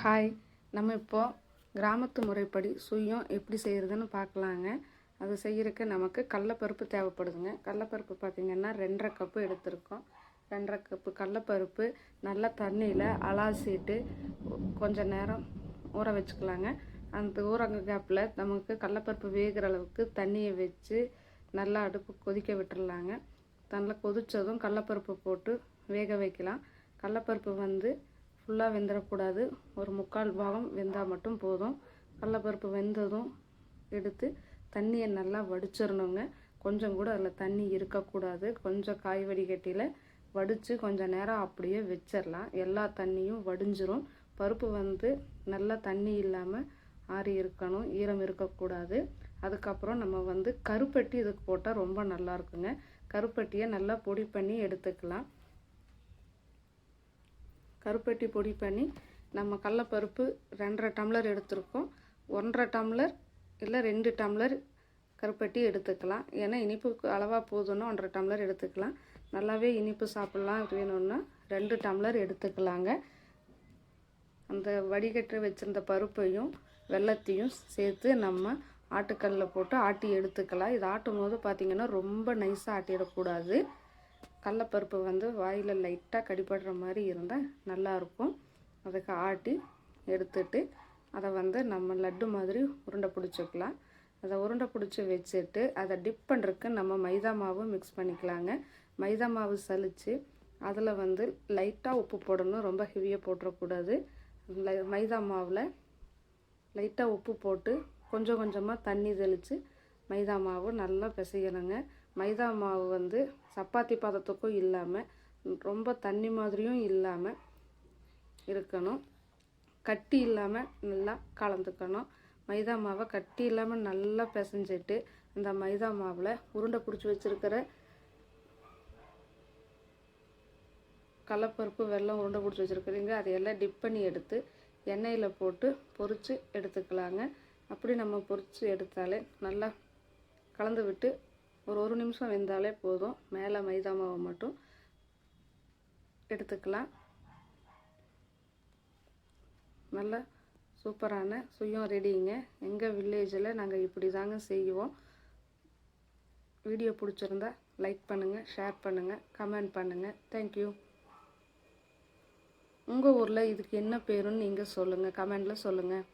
Hi நம்ம இப்போ கிராமத்து முறைப்படி சுயம் எப்படி செய்கிறதுன்னு பார்க்கலாங்க. அது செய்யறதுக்கு நமக்கு கடலப்பருப்பு தேவைப்படுதுங்க. கடலப்பருப்பு பார்த்திங்கன்னா ரெண்டரை கப்பு எடுத்திருக்கோம். ரெண்டரை கப்பு கடலப்பருப்பு நல்லா தண்ணியில் அலாசிட்டு கொஞ்சம் நேரம் ஊற வச்சுக்கலாங்க. அந்த ஊறங்க கேப்பில் நமக்கு கடலப்பருப்பு வேகிற அளவுக்கு தண்ணியை வச்சு நல்லா அடுப்பு கொதிக்க விட்டுடலாங்க நல்லா கொதித்ததும் கடலப்பருப்பு போட்டு வேக வைக்கலாம். கடலப்பருப்பு வந்து ஃபுல்லாக வெந்துடக்கூடாது ஒரு முக்கால் பாகம் வெந்தால் மட்டும் போதும். கடலப்பருப்பு வெந்ததும் எடுத்து தண்ணியை நல்லா வடிச்சிடணுங்க கொஞ்சம் கூட அதில் தண்ணி இருக்கக்கூடாது. கொஞ்சம் காய் வடிகட்டியில் வடித்து கொஞ்சம் நேரம் அப்படியே வச்சிடலாம் எல்லா தண்ணியும் வடிஞ்சிரும். பருப்பு வந்து நல்லா தண்ணி இல்லாமல் ஆறி இருக்கணும். ஈரம் இருக்கக்கூடாது. அதுக்கப்புறம் நம்ம வந்து கருப்பட்டி இதுக்கு போட்டால் ரொம்ப நல்லா இருக்குங்க. கருப்பட்டியை நல்லா பொடி பண்ணி எடுத்துக்கலாம். கருப்பட்டி பொடி பண்ணி நம்ம கடலப்பருப்பு ரெண்டரை டம்ளர் எடுத்திருக்கோம். ஒன்றரை டம்ளர் இல்லை ரெண்டு டம்ளர் கருப்பட்டி எடுத்துக்கலாம். ஏன்னா இனிப்புக்கு அளவாக போதுன்னா ஒன்றரை டம்ளர் எடுத்துக்கலாம். நல்லாவே இனிப்பு சாப்பிட்லாம் வேணும்னா ரெண்டு டம்ளர் எடுத்துக்கலாங்க. அந்த வடிகட்டி வச்சுருந்த பருப்பையும் வெள்ளத்தையும் சேர்த்து நம்ம ஆட்டுக்கல்லில் போட்டு ஆட்டி எடுத்துக்கலாம். இது ஆட்டும் போது பார்த்திங்கன்னா ரொம்ப நைஸாக ஆட்டிடக்கூடாது. கடலப்பருப்பு வந்து வாயில் லைட்டாக கடிப்படுற மாதிரி இருந்தால் நல்லாயிருக்கும் அதுக்கு ஆட்டி எடுத்துட்டு அதை வந்து நம்ம லட்டு மாதிரி உருண்டை பிடிச்சிக்கலாம் அதை உருண்டை பிடிச்சி வச்சுட்டு அதை டிப் பண்ணுறதுக்கு நம்ம மைதா மாவு மிக்ஸ் பண்ணிக்கலாங்க. மைதா மாவு சலித்து அதில் வந்து லைட்டாக உப்பு போடணும். ரொம்ப ஹெவியாக போட்டுறக்கூடாது. லை- மைதா மாவில் லைட்டாக உப்பு போட்டு கொஞ்சம் கொஞ்சமாக தண்ணி தெளித்து மைதா மாவு நல்லா பிசையணுங்க. மைதா மாவு வந்து சப்பாத்தி பதத்துக்கும் இல்லாமல் ரொம்ப தண்ணி மாதிரியும் இல்லாமல் இருக்கணும். கட்டி இல்லாமல் நல்லா கலந்துக்கணும். மைதா மாவை கட்டி இல்லாமல் நல்லா பிசைஞ்சிட்டு அந்த மைதா மாவில் உருண்டை பிடிச்சி வச்சுருக்கிற கடலப்பருப்பு வெல்லம் உருண்டை பிடிச்சி வச்சுருக்குறீங்க அதையெல்லாம் டிப் பண்ணி எடுத்து எண்ணெயில் போட்டு பொரித்து எடுத்துக்கலாங்க. அப்படி நம்ம பொரித்து எடுத்தாலே நல்லா கலந்து விட்டு ஒரு ஒரு நிமிஷம் வெந்தாலே போதும். மேலே மைதா மாவை மட்டும் எடுத்துக்கலாம். நல்ல சூப்பரான சுயம் ரெடிங்க. எங்கள் வில்லேஜில் நாங்கள் இப்படி தாங்க செய்வோம். வீடியோ பிடிச்சிருந்தா லைக் பண்ணுங்கள் ஷேர் பண்ணுங்கள் கமெண்ட் பண்ணுங்கள் தேங்க்யூ உங்கள் ஊரில் இதுக்கு என்ன பேருன்னு நீங்கள் சொல்லுங்கள் கமெண்டில் சொல்லுங்கள்